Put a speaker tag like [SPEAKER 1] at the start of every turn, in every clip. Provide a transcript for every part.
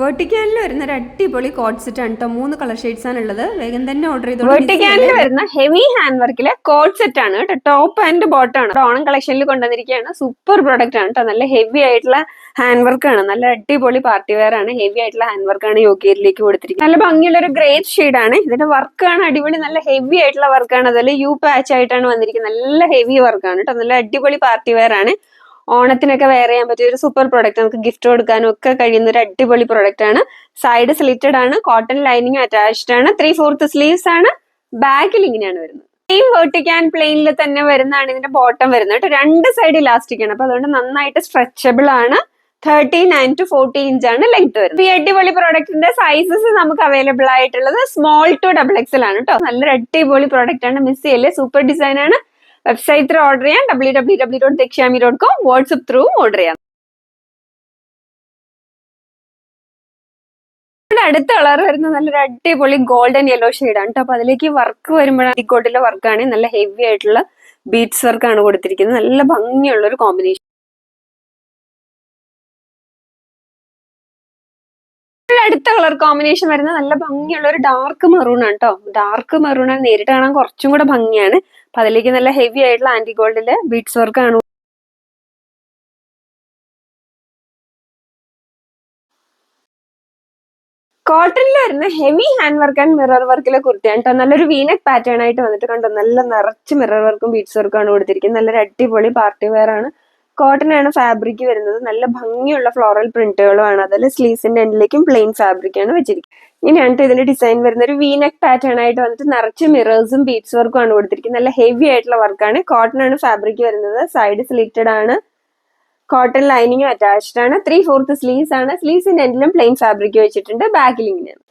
[SPEAKER 1] വേർട്ടിക്കാനിൽ വരുന്ന ഒരു അടിപൊളി കോഡ് സെറ്റ് ആണ് കേട്ടോ മൂന്ന് കളർ ഷെയ്ഡ്സ് ആണ് ഉള്ളത്. വേഗം തന്നെ ഓർഡർ ചെയ്തു
[SPEAKER 2] വെർട്ടിക്കാനിൽ വരുന്ന ഹെവി ഹാൻഡ് വർക്കിലെ കോഡ് സെറ്റ് ആണ് കേട്ടോ ടോപ്പ് ആൻഡ് ബോട്ടം ആണ്. ഓണം കളക്ഷനിൽ കൊണ്ടുവന്നിരിക്കുകയാണ്. സൂപ്പർ പ്രോഡക്റ്റ് ആണ് കേട്ടോ നല്ല ഹെവി ആയിട്ടുള്ള ഹാൻഡ് വർക്ക് ആണ്. നല്ല അടിപൊളി പാർട്ടി വെയർ ആണ്. ഹെവി ആയിട്ടുള്ള ഹാൻഡ് വർക്ക് ആണ് യോഗ്യയിലേക്ക് കൊടുത്തിരിക്കുന്നത്. നല്ല ഭംഗിയുള്ള ഒരു ഗ്രേ ഷെയ്ഡ് ആണ്. ഇതിന്റെ വർക്ക് ആണ് അടിപൊളി. നല്ല ഹെവി ആയിട്ടുള്ള വർക്കാണ് അതിൽ യു പാച്ച് ആയിട്ടാണ് വന്നിരിക്കുന്നത്. നല്ല ഹെവി വർക്കാണ് കേട്ടോ നല്ല അടിപൊളി പാർട്ടി വെയർ ആണ്. ഓണത്തിനൊക്കെ വെയർ ചെയ്യാൻ പറ്റിയ ഒരു സൂപ്പർ പ്രോഡക്റ്റ് നമുക്ക് ഗിഫ്റ്റ് കൊടുക്കാനും ഒക്കെ കഴിയുന്ന ഒരു അടിപൊളി പ്രോഡക്റ്റ് ആണ്. സൈഡ് സ്ലിറ്റഡ് ആണ് കോട്ടൺ ലൈനിങ് അറ്റാച്ച്ഡ് ആണ് ത്രീ ഫോർത്ത് സ്ലീവ്സ് ആണ് ബാക്കിൽ ഇങ്ങനെയാണ് വരുന്നത്. സെയിം വെർട്ടിക്കാൻ പ്ലെയിനിൽ തന്നെ വരുന്നതാണ് ഇതിന്റെ ബോട്ടം വരുന്നത് കേട്ടോ. രണ്ട് സൈഡ് ഇലാസ്റ്റിക് ആണ്. അപ്പൊ അതുകൊണ്ട് നന്നായിട്ട് സ്ട്രെച്ചബിൾ ആണ്. Thirty nine to forty inch ആണ് ലെങ്ത് വരുന്നത്. ഈ അടിപൊളി പ്രോഡക്റ്റിന്റെ സൈസസ് നമുക്ക് അവൈലബിൾ ആയിട്ടുള്ളത് സ്മോൾ ടു ഡബിൾ എക്സൽ ആണ് കേട്ടോ. നല്ലൊരു അടിപൊളി പ്രോഡക്റ്റ് ആണ്. മിസ് ചെയ്യല്ലേ? സൂപ്പർ ഡിസൈൻ ആണ്. വെബ്സൈറ്റിൽ ഓർഡർ ചെയ്യാം. W W W dot Dakshyami dot com WhatsApp through order ചെയ്യാം അടുത്ത കളർ വരുന്ന നല്ലൊരു അടിപൊളി ഗോൾഡൻ യെല്ലോ ഷെയ്ഡ് ആണ് കേട്ടോ അപ്പൊ അതിലേക്ക് വർക്ക് വരുമ്പോഴാണ് ഇക്കോട്ടിലെ വർക്കാണ് നല്ല ഹെവി ആയിട്ടുള്ള ബീഡ്സ് വർക്കാണ് കൊടുത്തിരിക്കുന്നത്. നല്ല ഭംഗിയുള്ള ഒരു കോമ്പിനേഷൻ അടുത്ത കളർ കോമ്പിനേഷൻ വരുന്ന നല്ല ഭംഗിയുള്ള ഒരു ഡാർക്ക് മെറൂൺ ആണ് കേട്ടോ ഡാർക്ക് മെറൂൺ ആണ് നേരിട്ട് കാണാൻ കുറച്ചും കൂടെ ഭംഗിയാണ്. അപ്പൊ അതിലേക്ക് നല്ല ഹെവി ആയിട്ടുള്ള ആന്റി ഗോൾഡിലെ ബീഡ്സ് വർക്ക് ആണ് വരുന്ന heavy hand work and mirror വർക്കിലെ കുർത്തിയാണ് കേട്ടോ നല്ലൊരു വീനക് പാറ്റേൺ ആയിട്ട് വന്നിട്ട് കണ്ടോ നല്ല നിറച്ച് മിറർ വർക്കും ബീഡ്സ് വർക്കും ആണ് കൊടുത്തിരിക്കുന്നത്. നല്ലൊരു അടിപൊളി പാർട്ടി വെയർ ആണ്. കോട്ടൺ ആണ് ഫാബ്രിക് വരുന്നത്. നല്ല ഭംഗിയുള്ള ഫ്ലോറൽ പ്രിന്റുകളുമാണ് അതിൽ സ്ലീവ്സിന്റെ എൻഡിലേക്കും പ്ലെയിൻ ഫാബ്രിക് ആണ് വെച്ചിരിക്കുന്നത്. ഇനി ട്ടോ ഇതിന്റെ ഡിസൈൻ വരുന്ന ഒരു വീനക് പാറ്റേൺ ആയിട്ട് വന്നിട്ട് നിറച്ച് മിറേഴ്സും ബീഡ്സ് വർക്കും ആണ് കൊടുത്തിരിക്കുന്നത്. നല്ല ഹെവി ആയിട്ടുള്ള വർക്കാണ് കോട്ടൺ ആണ് ഫാബ്രിക് വരുന്നത്. സൈഡ് സ്ലിറ്റഡ് ആണ്. കോട്ടൺ ലൈനിങ്ങും അറ്റാച്ച്ഡ് ആണ്. ത്രീ ഫോർത്ത് സ്ലീവ്സ് ആണ്. സ്ലീവ്സിന്റെ എൻഡിലും പ്ലെയിൻ ഫാബ്രിക് വെച്ചിട്ടുണ്ട്. ബാക്കിൽ ഇങ്ങനെയാണ്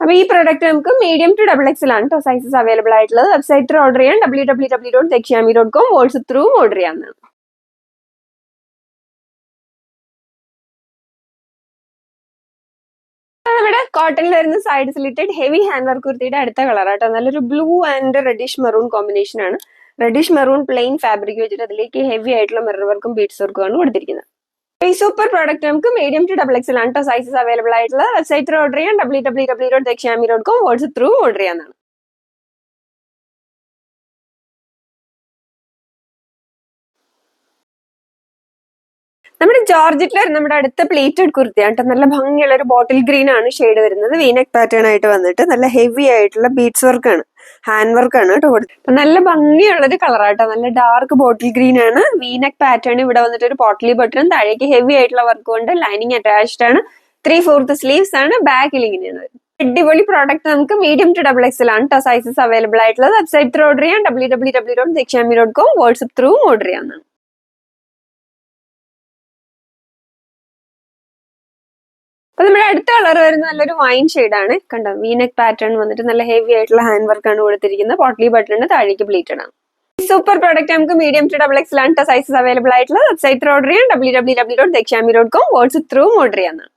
[SPEAKER 2] അപ്പൊ ഈ പ്രോഡക്റ്റ് നമുക്ക് മീഡിയം ടു ഡബിൾ എക്സൽ ആണ് കേട്ടോ സൈസസ് അവൈലബിൾ ആയിട്ടുള്ളത്. വെബ്സൈറ്റിൽ ഓർഡർ ചെയ്യാൻ W W W dot Dakshyami dot com WhatsApp through order ചെയ്യാവുന്നതാണ്. നമ്മുടെ കോട്ടണിൽ വരുന്ന side slitted heavy hand work കുർത്തിയുടെ അടുത്ത കളർ ആട്ടോ. നല്ലൊരു blue and reddish maroon combination ആണ്. റെഡിഷ് മെറൂൺ പ്ലെയിൻ ഫാബ്രിക് വെച്ചിട്ട് അതിലേക്ക് ഹെവി ആയിട്ടുള്ള മിറർ വർക്കും ബീഡ്സ് വർക്കും ആണ് കൊടുത്തിരിക്കുന്നത്. ഈ സൂപ്പർ പ്രോഡക്റ്റ് നമുക്ക് മീഡിയം ടു ഡബിൾ എക്സൽ ആണ് സൈസസ് അവൈലബിൾ ആയിട്ടുള്ള വെബ്സൈറ്റ് ഓർഡർ ചെയ്യാം W W W dot Dakshinami dot com WhatsApp through order ചെയ്യാവുന്നതാണ്. നമ്മുടെ ജോർജറ്റിൽ നമ്മുടെ അടുത്ത പ്ലേറ്റഡ് കുർത്തിയാണ് കേട്ടോ. നല്ല ഭംഗിയുള്ള ഒരു ബോട്ടിൽ ഗ്രീൻ ആണ് ഷെയ്ഡ് വരുന്നത്. വീനക് പാറ്റേൺ ആയിട്ട് വന്നിട്ട് നല്ല ഹെവി ആയിട്ടുള്ള ബീഡ്സ് വർക്ക് ആണ്. ഹാൻഡ് വർക്ക് ആണ് കേട്ടോ നല്ല ഭംഗിയുള്ള ഒരു കളറാട്ടോ നല്ല ഡാർക്ക് ബോട്ടിൽ ഗ്രീൻ ആണ്. വീനക് പാറ്റേൺ ഇവിടെ വന്നിട്ട് ഒരു പോട്ടലി ബട്ടൺ താഴേക്ക് ഹെവി ആയിട്ടുള്ള വർക്ക് കൊണ്ട് ലൈനിങ് അറ്റാച്ച്ഡ് ആണ്. ത്രീ ഫോർത്ത് സ്ലീവ്സ് ആണ്. ബാക്കിൽ വരുന്നത്. അടിപൊളി പ്രോഡക്റ്റ് നമുക്ക് മീഡിയം ടു ഡബിൾ എക്സൽ ആണ് കേട്ടോ സൈസസ് അവൈലബിൾ ആയിട്ടുള്ളത്. വെബ്സൈറ്റ് ത്രൂ ഓർഡർ ചെയ്യാം. W W W dot Dakshyami dot com WhatsApp through order ചെയ്യാവുന്നതാണ്. അപ്പൊ നമ്മുടെ അടുത്ത കളർ വരുന്ന നല്ലൊരു വൈൻ ആണ്. കണ്ടോ വീനക് പാറ്റേൺ വന്നിട്ട് നല്ല ഹെവി ആയിട്ടുള്ള ഹാൻഡ് വർക്ക് ആണ് കൊടുത്തിരിക്കുന്നത്. പോട്ട്ലി ബട്ടണിന് താഴേക്ക് പ്ലീറ്റഡ് ആണ്. സൂപ്പർ പ്രോഡക്റ്റ് നമുക്ക് മീഡിയം ടു ഡബിൾ എക്സ് ആണ് സൈസസ് അവൈലബിൾ ആയിട്ടുള്ള വെബ്സൈറ്റ് ഓർഡർ ചെയ്യാം. W W W dot Dakshami dot com WhatsApp through order ചെയ്യാവുന്നതാണ്